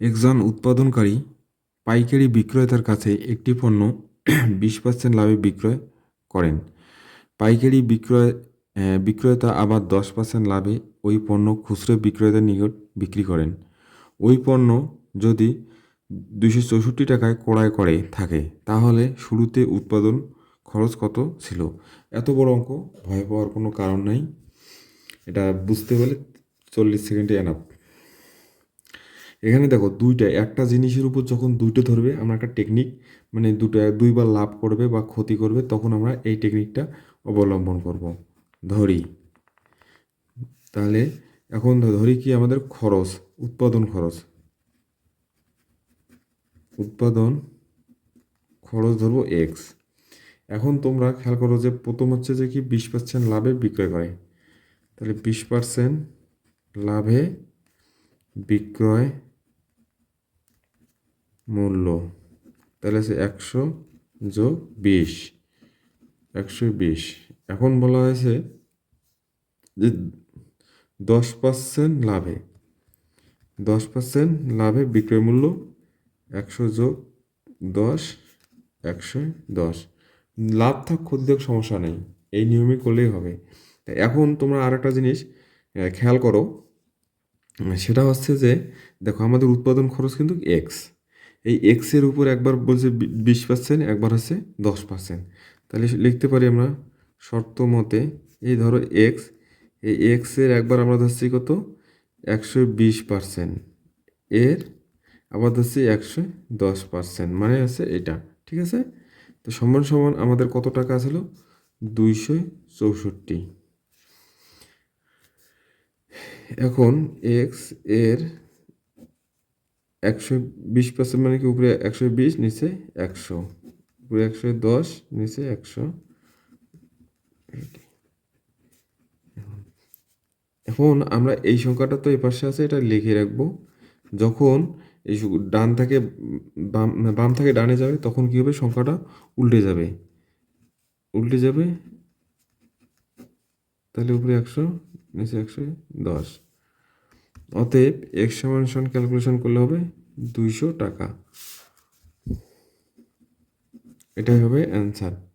একজন উৎপাদনকারী পাইকারি বিক্রেতার কাছে একটি পণ্য বিশ পার্সেন্ট লাভে বিক্রয় করেন। পাইকারি বিক্রয় বিক্রেতা আবার দশ পার্সেন্ট লাভে ওই পণ্য খুচরো বিক্রেতার নিকট বিক্রি করেন। ওই পণ্য যদি দুশো চৌষট্টি টাকায় ক্রয় করে থাকে, তাহলে শুরুতে উৎপাদন খরচ কত ছিল? এত বড় অঙ্ক, ভয় পাওয়ার কোনো কারণ নাই। এটা বুঝতে হলে চল্লিশ সেকেন্ডে এনাফ এখানে দেখো দুইটা, একটা জিনিসের উপর যখন দুইটা ধরবে, আমরা একটা টেকনিক মানে দুটো, দুইবার লাভ করবে বা ক্ষতি করবে, তখন আমরা এই টেকনিকটা অবলম্বন করব। ধরি, তাহলে এখন ধরি কি আমাদের খরচ, উৎপাদন খরচ। উৎপাদন খরচ ধরবো এক্স এখন তোমরা খেয়াল করো যে প্রথম হচ্ছে যে কি বিশ পার্সেন্ট লাভে বিক্রয় করে। তাহলে বিশ পার্সেন্ট লাভে বিক্রয় মূল্য। তাহলে আছে একশো যোগ বিশ। একশো বিশ। এখন বলা হয়েছে যে দশ পার্সেন্ট লাভে, দশ পার্সেন্ট লাভে বিক্রয় মূল্য একশো যোগ দশ, একশো দশ। লাভ থাক থাক, সমস্যা নেই। এই নিয়মে করলেই হবে। এখন তোমরা আর একটা জিনিস খেয়াল করো। সেটা হচ্ছে যে, দেখো আমাদের উৎপাদন খরচ কিন্তু এক্স এই এক্সের উপর একবার বলছে বিশ পার্সেন্ট একবার আছে দশ পার্সেন্ট তাহলে লিখতে পারি আমরা শর্ত মতে, এই ধরো এক্স এই এক্সের একবার আমরা ধরছি কত? একশো বিশ পার্সেন্ট এর আবার ধরছি একশো দশ পার্সেন্ট মানে আছে এটা, ঠিক আছে? তো সমান সমান আমাদের কত টাকা ছিল? দুইশো চৌষট্টি। এখন এক্সের একশো বিশ পার্সেন্ট মানে কি? উপরে একশো বিশ, নিচে একশো। উপরে একশো দশ, নিচে একশো। এখন আমরা এই সংখ্যাটা তো এই পাশে আছে, এটা লিখে রাখব। যখন এই ডান থেকে বাম বাম থেকে ডানে যাবে, তখন কী হবে? সংখ্যাটা উল্টে যাবে। উল্টে যাবে। তাহলে উপরে একশো, নিচে একশো দশ। অতএব এক্স সমান সমান ক্যালকুলেশন করলে হবে দুইশো টাকা। এটাই হবে অ্যান্সার